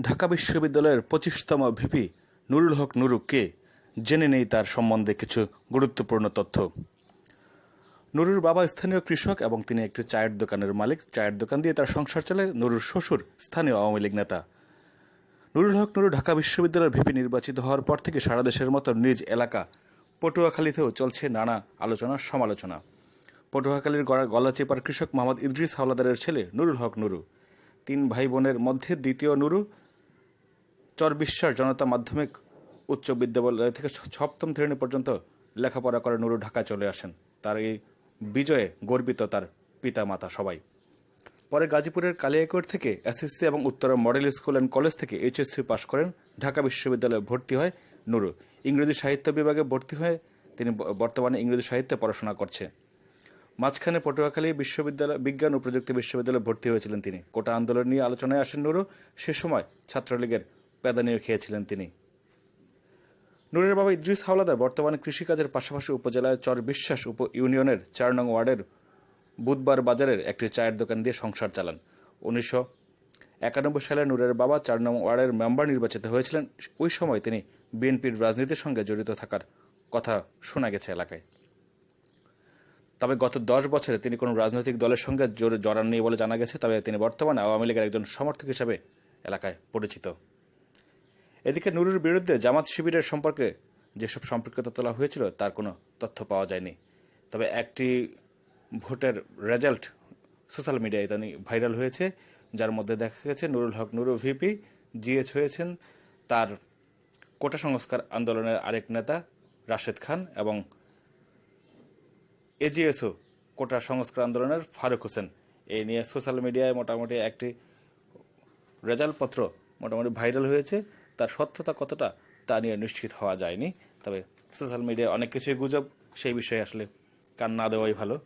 ঢাকা বিশ্ববিদ্যালয়ের পঁচিশতম ভিপি নুরুল হক নুরু কে জেনে নেই তার সম্বন্ধে কিছু গুরুত্বপূর্ণ তথ্য। নুরুর বাবা স্থানীয় কৃষক এবং তিনি একটি চায়ের দোকানের মালিক। চায়ের দোকান দিয়ে তার সংসার চলে নুরুর শ্বশুর, স্থানীয় আওয়ামী লীগ নেতা। নুরুল হক নুরু ঢাকা বিশ্ববিদ্যালয়ের ভিপি নির্বাচিত হওয়ার পর থেকে সারা দেশের মতো নিজ এলাকা পটুয়াখালীতেও চলছে নানা আলোচনা সমালোচনা। পটুয়াখালীর গড়া- গলা চেপার কৃষক মোহাম্মদ ইদ্রিস হাওলাদারের ছেলে নুরুল হক নুরু। তিন ভাই বোনের মধ্যে দ্বিতীয় নুরু চরবিশ্বাস জনতা মাধ্যমিক উচ্চ বিদ্যালয় থেকে সপ্তম শ্রেণি পর্যন্ত লেখাপড়া করে নুরু ঢাকা চলে আসেন। তার এই বিজয়ে গর্বিত তার পিতা মাতা সবাই। পরে গাজীপুরের কালিয়াকৈর থেকে এসএসসি এবং Uttara model school and college থেকে এইচএসসি পাশ করেন। ঢাকা বিশ্ববিদ্যালয়ে ভর্তি হয় নুরু। ইংরেজি সাহিত্য বিভাগে ভর্তি হয়ে তিনি বর্তমানে ইংরেজি সাহিত্যে পড়াশোনা করছে। মাঝখানে পটুয়াখালী বিশ্ববিদ্যালয় বিজ্ঞান ও প্রযুক্তি বিশ্ববিদ্যালয়ে ভর্তি হয়েছিলেন তিনি। কোটা আন্দোলন নিয়ে আলোচনায় আসেন নুরু। সে সময় ছাত্রলীগের পেদানিও খেয়েছিলেন তিনি। নুরের বাবা ইদ্রিস হাওলাদার বর্তমানে কৃষিকাজের পাশাপাশি উপজেলায় চর বিশ্বাস উপ ইউনিয়নের চার নং ওয়ার্ডের বুধবার বাজারের একটি চায়ের দোকান দিয়ে সংসার চালান। উনিশশো একানব্বই সালে নূরের বাবা চার নং ওয়ার্ডের মেম্বার নির্বাচিত হয়েছিলেন। ওই সময় তিনি বিএনপির রাজনীতির সঙ্গে জড়িত থাকার কথা শোনা গেছে এলাকায়। তবে গত দশ বছরে তিনি কোনো রাজনৈতিক দলের সঙ্গে জোরে জড়াননি বলে জানা গেছে। তবে তিনি বর্তমানে আওয়ামী লীগের একজন সমর্থক হিসেবে এলাকায় পরিচিত। এদিকে নুরুর বিরুদ্ধে জামাত শিবিরের সম্পর্কে যেসব সম্পর্কতা তোলা হয়েছিল, তার কোনো তথ্য পাওয়া যায়নি। তবে একটি ভোটের রেজাল্ট সোশ্যাল মিডিয়ায় ইদানিং ভাইরাল হয়েছে, যার মধ্যে দেখা গেছে নুরুল হক নুরু ভিপি জিএচ হয়েছেন তার কোটা সংস্কার আন্দোলনের আরেক নেতা রাশেদ খান এবং এজিএসও কোটা সংস্কার আন্দোলনের ফারুক হোসেন। এই নিয়ে সোশ্যাল মিডিয়ায় মোটামুটি একটি রেজাল্টপত্র মোটামুটি ভাইরাল হয়েছে। তার সত্যতা কতটা, তা নিয়ে নিশ্চিত হওয়া যায়নি। তবে সোশ্যাল মিডিয়ায় অনেক কিছুই গুজব, সেই বিষয়ে আসলে কান না দেওয়াই ভালো।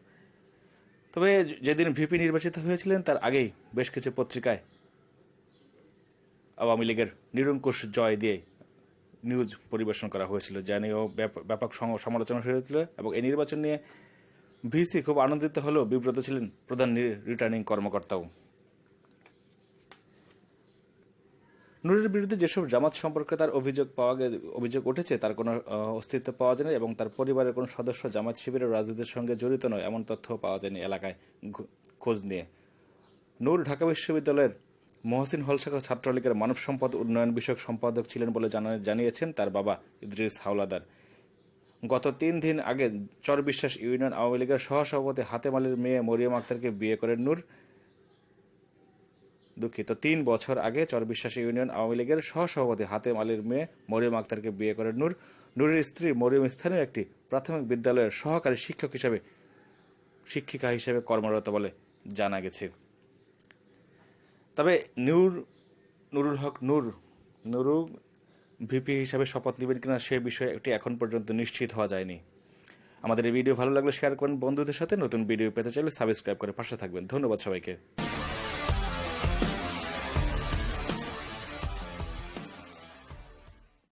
তবে যেদিন ভিপি নির্বাচিত হয়েছিলেন, তার আগেই বেশ কিছু পত্রিকায় আওয়ামী লীগের নিরঙ্কুশ জয় দিয়ে নিউজ পরিবেশন করা হয়েছিল, যা নিয়েও ব্যাপ- ব্যাপক সম- সমালোচনা হয়েছিল এবং এই নির্বাচন নিয়ে ভিসি খুব আনন্দিত হলেও বিব্রত ছিলেন প্রধান রিটার্নিং কর্মকর্তাও। নুরের বিরুদ্ধে যেসব জামাত সম্পর্কে তার অভিযোগ পাওয়া অভিযোগ উঠেছে, তার কোনো অস্তিত্ব পাওয়া যায়নি এবং তার পরিবারের কোনো সদস্য জামাত শিবিরের রাজনীতির সঙ্গে জড়িত নয়, এমন তথ্য পাওয়া যায়নি এলাকায় খোঁজ নিয়ে। নূর ঢাকা বিশ্ববিদ্যালয়ের মহসিন হল শাখা ছাত্রলীগের মানব সম্পদ উন্নয়ন বিষয়ক সম্পাদক ছিলেন বলে জানা- জানিয়েছেন তার বাবা ইদ্রিস হাওলাদার। গত তিন দিন আগে চর বিশ্বাস ইউনিয়ন আওয়ামী লীগের সহসভাপতি হাতেম আলীর মেয়ে মরিয়ম আক্তারকে বিয়ে করেন নূর। দুঃখিত, তিন বছর আগে চরবিশ্বাসী ইউনিয়ন আওয়ামী লীগের সহসভাপতি হাতেম আলীর মেয়ে মরিয়ম আক্তারকে বিয়ে করেন নূর। নূরের স্ত্রী মরিয়ম স্থানীয় একটি প্রাথমিক বিদ্যালয়ের সহকারী শিক্ষক হিসেবে, শিক্ষিকা হিসেবে কর্মরত বলে জানা গেছে। তবে নূর, নুরুল হক নূর, নুরু ভিপি হিসাবে শপথ নেবেন কিনা সে বিষয়ে একটি এখন পর্যন্ত নিশ্চিত হওয়া যায়নি। আমাদের এই ভিডিও ভালো লাগলে শেয়ার করুন বন্ধুদের সাথে। নতুন ভিডিও পেতে চাইলে সাবস্ক্রাইব করে পাশে থাকবেন। ধন্যবাদ সবাইকে।